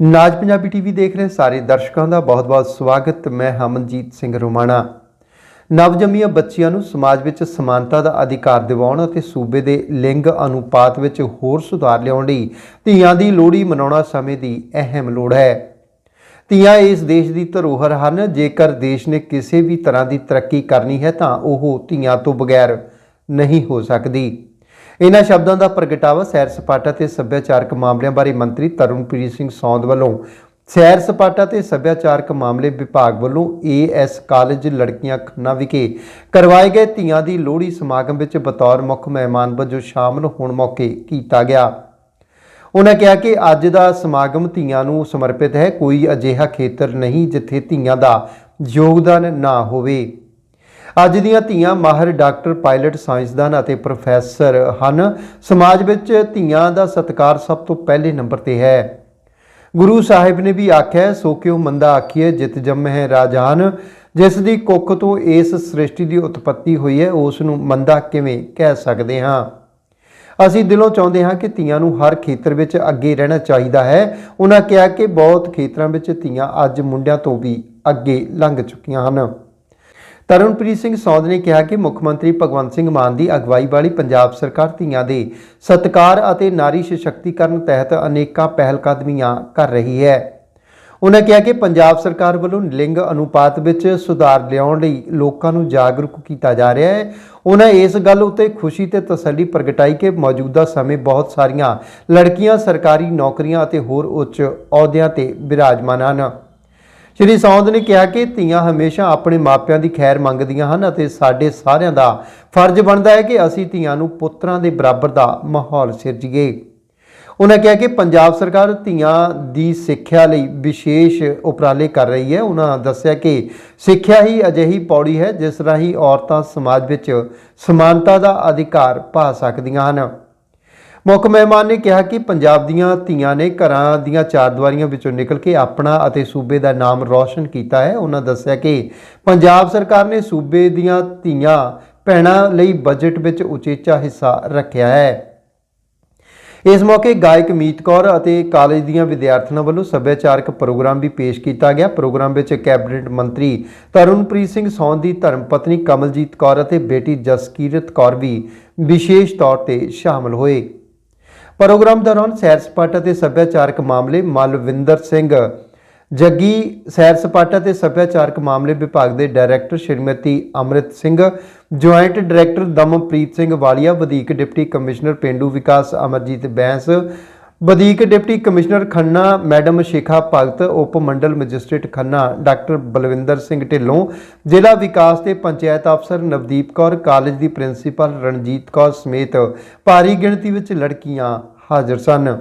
ਨਾਜ Punjabi TV ਦੇਖ ਰਹੇ ਸਾਰੇ ਦਰਸ਼ਕਾਂ ਦਾ ਬਹੁਤ-ਬਹੁਤ ਸਵਾਗਤ। ਮੈਂ ਹਮਨਜੀਤ ਸਿੰਘ ਰੋਮਾਣਾ। ਨਵਜੰਮੀਆਂ ਬੱਚੀਆਂ ਨੂੰ ਸਮਾਜ ਵਿੱਚ ਸਮਾਨਤਾ ਦਾ ਅਧਿਕਾਰ ਦਿਵਾਉਣ ਅਤੇ ਸੂਬੇ ਦੇ ਲਿੰਗ ਅਨੁਪਾਤ ਵਿੱਚ ਹੋਰ ਸੁਧਾਰ ਲਿਆਉਣ ਲਈ ਧੀਆਂ ਦੀ ਲੋਹੜੀ ਮਨਾਉਣਾ ਸਮੇਂ ਦੀ ਅਹਿਮ ਲੋੜ ਹੈ। ਧੀਆਂ ਇਸ ਦੇਸ਼ ਦੀ ਧਰੋਹਰ ਹਨ। ਜੇਕਰ ਦੇਸ਼ ਨੇ ਕਿਸੇ ਵੀ ਤਰ੍ਹਾਂ ਦੀ ਤਰੱਕੀ ਕਰਨੀ ਹੈ ਤਾਂ ਉਹ ਧੀਆਂ ਤੋਂ ਬਗੈਰ ਨਹੀਂ ਹੋ ਸਕਦੀ। ਇਹਨਾਂ ਸ਼ਬਦਾਂ ਦਾ ਪ੍ਰਗਟਾਵਾ ਸੈਰ ਸਪਾਟਾ ਤੇ ਸੱਭਿਆਚਾਰਕ ਮਾਮਲਿਆਂ ਬਾਰੇ ਮੰਤਰੀ ਤਰੁਣਪ੍ਰੀਤ ਸਿੰਘ ਸੌਂਦ ਵੱਲੋਂ। ਸੈਰ ਸਪਾਟਾ ਤੇ ਸੱਭਿਆਚਾਰਕ ਮਾਮਲੇ ਵਿਭਾਗ ਵੱਲੋਂ ਏਐਸ ਕਾਲਜ ਲੜਕੀਆਂ ਖੰਨਾ ਵਿਖੇ ਕਰਵਾਏ ਗਏ ਧੀਆਂ ਦੀ ਲੋਹੜੀ ਸਮਾਗਮ ਵਿੱਚ ਬਤੌਰ ਮੁੱਖ ਮਹਿਮਾਨ ਵਜੋਂ ਸ਼ਾਮਲ ਹੋਣ ਮੌਕੇ ਕੀਤਾ ਗਿਆ। ਉਹਨਾਂ ਕਿਹਾ ਕਿ ਅੱਜ ਦਾ ਸਮਾਗਮ ਧੀਆਂ ਨੂੰ ਸਮਰਪਿਤ ਹੈ, ਕੋਈ ਅਜਿਹਾ ਖੇਤਰ ਨਹੀਂ ਜਿੱਥੇ ਧੀਆਂ ਦਾ ਯੋਗਦਾਨ ਨਾ ਹੋਵੇ। ਅੱਜ ਦੀਆਂ ਧੀਆਂ ਮਾਹਰ ਡਾਕਟਰ, ਪਾਇਲਟ ਸਾਇੰਸਦਾਨ ਅਤੇ ਪ੍ਰੋਫੈਸਰ ਹਨ। ਸਮਾਜ ਵਿੱਚ ਧੀਆਂ ਦਾ ਸਤਿਕਾਰ ਸਭ ਤੋਂ ਪਹਿਲੇ ਨੰਬਰ ਤੇ ਹੈ। ਗੁਰੂ ਸਾਹਿਬ ਨੇ ਵੀ ਆਖਿਆ, ਸੋ ਕਿਉ ਮੰਦਾ ਆਖੀਏ ਜਿਤ ਜੰਮਹਿ ਰਾਜਾਨ? ਜਿਸ ਦੀ ਕੁੱਖ ਤੋਂ ਇਸ ਸ੍ਰਿਸ਼ਟੀ ਦੀ ਉਤਪਤੀ ਹੋਈ ਹੈ, ਉਸ ਨੂੰ ਮੰਦਾ ਕਿਵੇਂ ਕਹਿ ਸਕਦੇ ਹਾਂ? ਅਸੀਂ ਦਿਲੋਂ ਚਾਹੁੰਦੇ ਹਾਂ ਕਿ ਧੀਆਂ ਨੂੰ ਹਰ ਖੇਤਰ ਵਿੱਚ ਅੱਗੇ ਰਹਿਣਾ ਚਾਹੀਦਾ ਹੈ। ਉਹਨਾਂ ਕਿਹਾ ਕਿ ਬਹੁਤ ਖੇਤਰਾਂ ਵਿੱਚ ਧੀਆਂ ਅੱਜ ਮੁੰਡਿਆਂ ਤੋਂ ਵੀ ਅੱਗੇ ਲੰਘ ਚੁੱਕੀਆਂ ਹਨ। ਤਰਨਪ੍ਰੀਤ ਸਿੰਘ ਸੌਂਦ ਨੇ ਕਿਹਾ ਕਿ ਮੁੱਖ ਮੰਤਰੀ ਭਗਵੰਤ ਸਿੰਘ ਮਾਨ ਦੀ ਅਗਵਾਈ ਵਾਲੀ ਪੰਜਾਬ ਸਰਕਾਰ ਧੀਆਂ ਦੇ ਸਤਕਾਰ ਅਤੇ ਨਾਰੀ ਸਸ਼ਕਤੀਕਰਨ ਤਹਿਤ ਅਨੇਕਾਂ ਪਹਿਲ ਕਦਮੀਆਂ ਕਰ ਰਹੀ ਹੈ। ਉਨ੍ਹਾਂ ਕਿਹਾ ਕਿ ਪੰਜਾਬ ਸਰਕਾਰ ਵੱਲੋਂ ਲਿੰਗ ਅਨੁਪਾਤ ਵਿੱਚ ਸੁਧਾਰ ਲਿਆਉਣ ਲਈ ਲੋਕਾਂ ਨੂੰ ਜਾਗਰੂਕ ਕੀਤਾ ਜਾ ਰਿਹਾ ਹੈ। ਉਹਨਾਂ ਇਸ ਗੱਲ ਉੱਤੇ ਖੁਸ਼ੀ ਤੇ ਤਸੱਲੀ ਪ੍ਰਗਟਾਈ ਕਿ ਮੌਜੂਦਾ ਸਮੇਂ ਬਹੁਤ ਸਾਰੀਆਂ ਲੜਕੀਆਂ ਸਰਕਾਰੀ ਨੌਕਰੀਆਂ ਅਤੇ ਹੋਰ ਉੱਚ ਅਹੁਦਿਆਂ ਤੇ ਵਿਰਾਜਮਾਨ ਹਨ। ਸ਼੍ਰੀ ਸੌਂਦ ਨੇ ਕਿਹਾ ਕਿ ਧੀਆਂ ਹਮੇਸ਼ਾ ਆਪਣੇ ਮਾਪਿਆਂ ਦੀ ਖੈਰ ਮੰਗਦੀਆਂ ਹਨ ਅਤੇ ਸਾਡੇ ਸਾਰਿਆਂ ਦਾ ਫਰਜ਼ ਬਣਦਾ ਹੈ ਕਿ ਅਸੀਂ ਧੀਆਂ ਨੂੰ ਪੁੱਤਰਾਂ ਦੇ ਬਰਾਬਰ ਦਾ ਮਾਹੌਲ ਸਿਰਜੀਏ। ਉਹਨਾਂ ਕਿਹਾ ਕਿ ਪੰਜਾਬ ਸਰਕਾਰ ਧੀਆਂ ਦੀ ਸਿੱਖਿਆ ਲਈ ਵਿਸ਼ੇਸ਼ ਉਪਰਾਲੇ ਕਰ ਰਹੀ ਹੈ। ਉਹਨਾਂ ਦੱਸਿਆ ਕਿ ਸਿੱਖਿਆ ਹੀ ਅਜਿਹੀ ਪੌੜੀ ਹੈ ਜਿਸ ਰਾਹੀਂ ਔਰਤਾਂ ਸਮਾਜ ਵਿੱਚ ਸਮਾਨਤਾ ਦਾ ਅਧਿਕਾਰ ਪਾ ਸਕਦੀਆਂ ਹਨ। ਮੁੱਖ ਮਹਿਮਾਨ ਨੇ ਕਿਹਾ ਕਿ ਪੰਜਾਬ ਦੀਆਂ ਧੀਆਂ ਨੇ ਘਰਾਂ ਦੀਆਂ ਚਾਰ ਦੀਵਾਰੀਆਂ ਵਿੱਚੋਂ ਨਿਕਲ ਕੇ ਆਪਣਾ ਅਤੇ ਸੂਬੇ ਦਾ ਨਾਮ ਰੌਸ਼ਨ ਕੀਤਾ ਹੈ। ਉਹਨਾਂ ਦੱਸਿਆ ਕਿ ਪੰਜਾਬ ਸਰਕਾਰ ਨੇ ਸੂਬੇ ਦੀਆਂ ਧੀਆਂ, ਭੈਣਾਂ ਲਈ ਬਜਟ ਵਿੱਚ ਉਚੇਚਾ ਹਿੱਸਾ ਰੱਖਿਆ ਹੈ। ਇਸ ਮੌਕੇ ਗਾਇਕ ਮੀਤ ਕੌਰ ਅਤੇ ਕਾਲਜ ਦੀਆਂ ਵਿਦਿਆਰਥਣਾਂ ਵੱਲੋਂ ਸੱਭਿਆਚਾਰਕ ਪ੍ਰੋਗਰਾਮ ਵੀ ਪੇਸ਼ ਕੀਤਾ ਗਿਆ। ਪ੍ਰੋਗਰਾਮ ਵਿੱਚ ਕੈਬਨਿਟ ਮੰਤਰੀ ਤਰੁਣਪ੍ਰੀਤ ਸਿੰਘ ਸੌਂਦ ਦੀ ਧਰਮ ਪਤਨੀ ਕਮਲਜੀਤ ਕੌਰ ਅਤੇ ਬੇਟੀ ਜਸਕੀਰਤ ਕੌਰ ਵੀ ਵਿਸ਼ੇਸ਼ ਤੌਰ ਤੇ ਸ਼ਾਮਲ ਹੋਏ। ਪ੍ਰੋਗਰਾਮ ਦੌਰਾਨ ਸੈਰ ਸਪਾਟਾ ਤੇ ਸੱਭਿਆਚਾਰਕ ਮਾਮਲੇ ਮਲਵਿੰਦਰ ਸਿੰਘ ਜੱਗੀ ਸੈਰ ਸਪਾਟਾ ਤੇ ਸੱਭਿਆਚਾਰਕ ਮਾਮਲੇ ਵਿਭਾਗ ਦੇ director Shrimati Amrit Singh, joint director Dampreet Singh Walia, ਵਧੀਕ ਡਿਪਟੀ ਕਮਿਸ਼ਨਰ ਪਿੰਡੂ ਵਿਕਾਸ ਅਮਰਜੀਤ ਬੈਂਸ ਵਧੀਕ deputy commissioner Khanna, madam Shekha Bhagat, ਉਪ ਮੰਡਲ ਮੈਜਿਸਟ੍ਰੇਟ ਖੰਨਾ, ਡਾਕਟਰ ਬਲਵਿੰਦਰ ਸਿੰਘ ਢਿੱਲੋਂ, ਜ਼ਿਲ੍ਹਾ ਵਿਕਾਸ ਤੇ ਪੰਚਾਇਤ ਅਫਸਰ ਨਵਦੀਪ ਕੌਰ, ਕਾਲਜ ਦੀ ਪ੍ਰਿੰਸੀਪਲ ਰਣਜੀਤ ਕੌਰ ਸਮੇਤ ਭਾਰੀ ਗਿਣਤੀ ਵਿੱਚ ਲੜਕੀਆਂ ਹਾਜ਼ਰ ਸਨ।